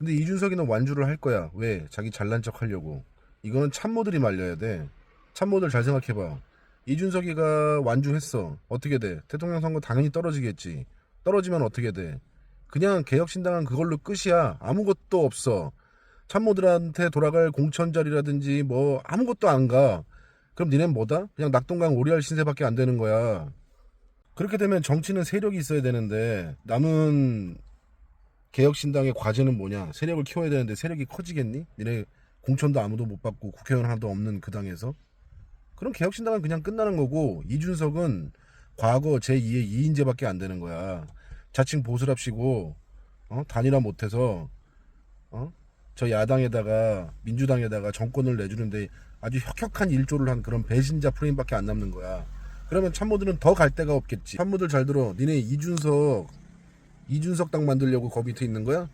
근데 이준석이는 완주를 할 거야. 왜? 자기 잘난 척 하려고. 이거는 참모들이 말려야 돼. 참모들 잘 생각해봐. 이준석이가 완주했어. 어떻게 돼? 대통령 선거 당연히 떨어지겠지. 떨어지면 어떻게 돼? 그냥 개혁신당은 그걸로 끝이야. 아무것도 없어. 참모들한테 돌아갈 공천 자리라든지 뭐 아무것도 안 가. 그럼 니넨 뭐다? 그냥 낙동강 오리알 신세밖에 안 되는 거야. 그렇게 되면 정치는 세력이 있어야 되는데 남은 개혁신당의 과제는 뭐냐? 세력을 키워야 되는데 세력이 커지겠니? 니네 공천도 아무도 못 받고 국회의원 하나도 없는 그 당에서 그럼 개혁신당은 그냥 끝나는 거고 이준석은 과거 제2의 2인제밖에 안 되는 거야. 자칭 보수랍시고 어? 단일화 못해서 어? 저 야당에다가 민주당에다가 정권을 내주는데 아주 혁혁한 일조를 한 그런 배신자 프레임밖에 안 남는 거야. 그러면 참모들은 더 갈 데가 없겠지. 참모들 잘 들어. 니네 이준석 이준석 당 만들려고 거 밑에 있는 거야?